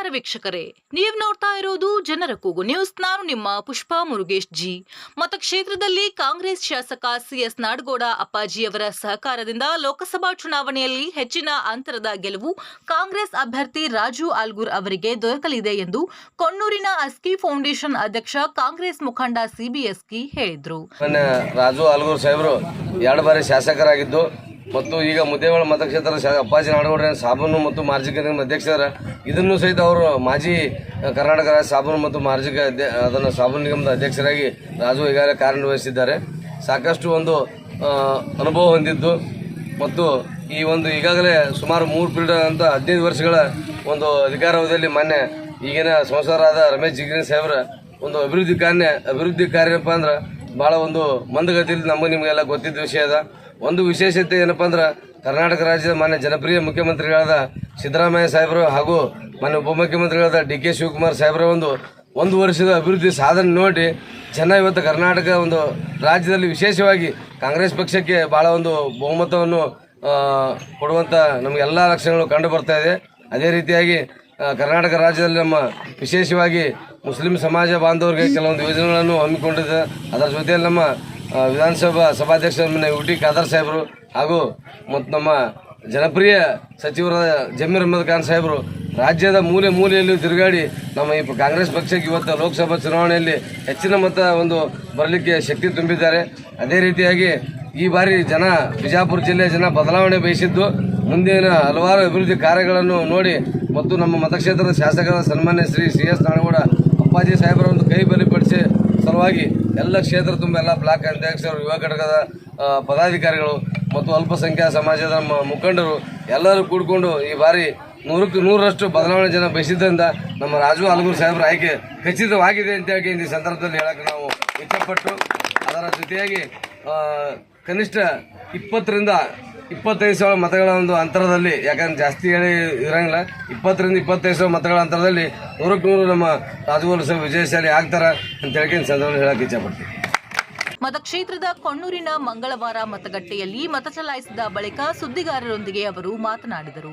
ನಮಸ್ಕಾರ ವೀಕ್ಷಕರೇ. ನೀವು ನೋಡ್ತಾ ಇರೋದು ಜನರ ಕೂಗು ನ್ಯೂಸ್. ನಾನು ನಿಮ್ಮ ಪುಷ್ಪಾ ಮುರುಗೇಶ್ ಜಿ. ಮತಕ್ಷೇತ್ರದಲ್ಲಿ ಕಾಂಗ್ರೆಸ್ ಶಾಸಕ ಸಿಎಸ್ ನಾಡಗೌಡ ಅಪ್ಪಾಜಿ ಅವರ ಸಹಕಾರದಿಂದ ಲೋಕಸಭಾ ಚುನಾವಣೆಯಲ್ಲಿ ಹೆಚ್ಚಿನ ಅಂತರದ ಗೆಲುವು ಕಾಂಗ್ರೆಸ್ ಅಭ್ಯರ್ಥಿ ರಾಜು ಆಲ್ಗೂರ್ ಅವರಿಗೆ ದೊರಕಲಿದೆ ಎಂದು ಕೊಣ್ಣೂರಿನ ಅಸ್ಕಿ ಫೌಂಡೇಶನ್ ಅಧ್ಯಕ್ಷ ಕಾಂಗ್ರೆಸ್ ಮುಖಂಡ ಸಿಬಿಎಸ್ಕಿ ಹೇಳಿದ್ರು. ರಾಜು ಆಲ್ಗೂರ್ ಸಾಹೇಬರು ಎರಡು ಬಾರಿ ಶಾಸಕರಾಗಿದ್ದು ಮತ್ತು ಈಗ ಮುದ್ದೇವಾಳ ಮತಕ್ಷೇತ್ರ ಅಪ್ಪಾಜಿ ನಾಡಗೌಡ ಸಾಬೂನು ಮತ್ತು ಮಾರ್ಜಿಕ ಅಧ್ಯಕ್ಷರ, ಇದನ್ನು ಸಹಿತ ಅವರು ಮಾಜಿ ಕರ್ನಾಟಕ ರಾಜ್ಯ ಸಾಬೂನು ಮತ್ತು ಮಾರ್ಜಿಕ ಅಧ್ಯ ಅದನ್ನು ಸಾಬೂನು ನಿಗಮದ ಅಧ್ಯಕ್ಷರಾಗಿ ರಾಜು ಈಗಾಗಲೇ ಕಾರ್ಯನಿರ್ವಹಿಸಿದ್ದಾರೆ. ಸಾಕಷ್ಟು ಒಂದು ಅನುಭವ ಹೊಂದಿದ್ದು ಮತ್ತು ಈ ಒಂದು ಈಗಾಗಲೇ ಸುಮಾರು ಮೂರು ಪೀರಿಯಡ್ ಅಂತ ಹದಿನೈದು ವರ್ಷಗಳ ಒಂದು ಅಧಿಕಾರಾವಧಿಯಲ್ಲಿ ಮೊನ್ನೆ ಈಗಿನ ಸಂಸದರಾದ ರಮೇಶ್ ಜಿಗಿನ ಸಾಹೇಬ್ರ ಒಂದು ಅಭಿವೃದ್ಧಿ ಕಾರ್ಯ ಅಭಿವೃದ್ಧಿ ಕಾರ್ಯಪ್ಪ ಅಂದ್ರೆ ಭಾಳ ಒಂದು ಮಂದಗತಿಯಲ್ಲಿ ನಮಗೆ ನಿಮಗೆಲ್ಲ ಗೊತ್ತಿದ್ದ ವಿಷಯ ಅದ. ಒಂದು ವಿಶೇಷತೆ ಏನಪ್ಪ ಅಂದ್ರೆ ಕರ್ನಾಟಕ ರಾಜ್ಯದ ಮಾನ್ಯ ಜನಪ್ರಿಯ ಮುಖ್ಯಮಂತ್ರಿಗಳಾದ ಸಿದ್ದರಾಮಯ್ಯ ಸಾಹೇಬರು ಹಾಗೂ ಮಾನ್ಯ ಉಪಮುಖ್ಯಮಂತ್ರಿಗಳಾದ ಡಿ ಕೆ ಶಿವಕುಮಾರ್ ಸಾಹೇಬರ ಒಂದು ಒಂದು ವರ್ಷದ ಅಭಿವೃದ್ಧಿ ಸಾಧನೆ ನೋಡಿ ಜನ ಇವತ್ತು ಕರ್ನಾಟಕ ಒಂದು ರಾಜ್ಯದಲ್ಲಿ ವಿಶೇಷವಾಗಿ ಕಾಂಗ್ರೆಸ್ ಪಕ್ಷಕ್ಕೆ ಭಾಳ ಒಂದು ಬಹುಮತವನ್ನು ಕೊಡುವಂಥ ನಮಗೆಲ್ಲ ಲಕ್ಷಣಗಳು ಕಂಡು ಬರ್ತಾ ಇದೆ. ಅದೇ ರೀತಿಯಾಗಿ ಕರ್ನಾಟಕ ರಾಜ್ಯದಲ್ಲಿ ನಮ್ಮ ವಿಶೇಷವಾಗಿ ಮುಸ್ಲಿಂ ಸಮಾಜ ಬಾಂಧವರಿಗೆ ಕೆಲವೊಂದು ಯೋಜನೆಗಳನ್ನು ಹಮ್ಮಿಕೊಂಡಿದೆ. ಅದರ ಜೊತೆಯಲ್ಲಿ ನಮ್ಮ ವಿಧಾನಸಭಾ ಸಭಾಧ್ಯಕ್ಷ ಯು ಟಿ ಖಾದರ್ ಸಾಹೇಬರು ಹಾಗೂ ಮತ್ತು ನಮ್ಮ ಜನಪ್ರಿಯ ಸಚಿವರ ಜಮೀರ್ ಅಹಮದ್ ಖಾನ್ ಸಾಹೇಬರು ರಾಜ್ಯದ ಮೂಲೆ ಮೂಲೆಯಲ್ಲಿ ತಿರುಗಾಡಿ ನಮ್ಮ ಈ ಕಾಂಗ್ರೆಸ್ ಪಕ್ಷಕ್ಕೆ ಇವತ್ತು ಲೋಕಸಭಾ ಚುನಾವಣೆಯಲ್ಲಿ ಹೆಚ್ಚಿನ ಮತ ಒಂದು ಬರಲಿಕ್ಕೆ ಶಕ್ತಿ ತುಂಬಿದ್ದಾರೆ. ಅದೇ ರೀತಿಯಾಗಿ ಈ ಬಾರಿ ಜನ, ಬಿಜಾಪುರ ಜಿಲ್ಲೆಯ ಜನ ಬದಲಾವಣೆ ಬಯಸಿದ್ದು, ಮುಂದಿನ ಹಲವಾರು ಅಭಿವೃದ್ಧಿ ಕಾರ್ಯಗಳನ್ನು ನೋಡಿ ಮತ್ತು ನಮ್ಮ ಮತಕ್ಷೇತ್ರದ ಶಾಸಕರ ಸನ್ಮಾನ್ಯ ಶ್ರೀ ಸಿ ಎಸ್ ನಾಡಗೌಡ ಸಾಹೇಬರ ಒಂದು ಕೈ ಬಲಿಪಡಿಸಿ ಸಲುವಾಗಿ ಎಲ್ಲ ಕ್ಷೇತ್ರ ತುಂಬ ಎಲ್ಲ ಬ್ಲಾಕ್ ಅಧ್ಯಕ್ಷರು, ಯುವ ಘಟಕದ ಪದಾಧಿಕಾರಿಗಳು ಮತ್ತು ಅಲ್ಪಸಂಖ್ಯಾತ ಸಮಾಜದ ಮುಖಂಡರು ಎಲ್ಲರೂ ಕೂಡಿಕೊಂಡು ಈ ಬಾರಿ ನೂರಕ್ಕೆ ನೂರರಷ್ಟು ಬದಲಾವಣೆ ಜನ ಬಯಸಿದ್ದರಿಂದ ನಮ್ಮ ರಾಜು ಆಲಗೂರು ಸಾಹೇಬರ ಆಯ್ಕೆ ಖಚಿತವಾಗಿದೆ ಅಂತ ಹೇಳಿ ಈ ಸಂದರ್ಭದಲ್ಲಿ ಹೇಳಕ್ಕೆ ನಾವು ಇಚ್ಛಪಟ್ಟು ಅದರ ಜೊತೆಯಾಗಿ ಕನಿಷ್ಠ ಇಪ್ಪತ್ತರಿಂದ ಇಪ್ಪತ್ತೈದು ಸಾವಿರ ಮತಗಳ ಒಂದು ಅಂತರದಲ್ಲಿ, ಯಾಕಂದ್ರೆ ಜಾಸ್ತಿ ಹೇಳಿ ಇರಂಗಿಲ್ಲ. ಇಪ್ಪತ್ತರಿಂದ ಇಪ್ಪತ್ತೈದು ಸಾವಿರ ಮತಗಳ ಅಂತರದಲ್ಲಿ ನೂರಕ್ಕೆ ನೂರು ನಮ್ಮ ರಾಜಗೋಪಾಲ್ ಸಹ ವಿಜಯಶಾಲಿ ಆಗ್ತಾರ ಅಂತ ಹೇಳಿ ಈ ಸಂದರ್ಭದಲ್ಲಿ ಹೇಳಕ್ಕೆ ಇಚ್ಛಪಡ್ತೀನಿ ಮತಕ್ಷೇತ್ರದ ಕೊಣ್ಣೂರಿನ ಮಂಗಳವಾರ ಮತಗಟ್ಟೆಯಲ್ಲಿ ಮತ ಚಲಾಯಿಸಿದ ಬಳಿಕ ಸುದ್ದಿಗಾರರೊಂದಿಗೆ ಅವರು ಮಾತನಾಡಿದರು.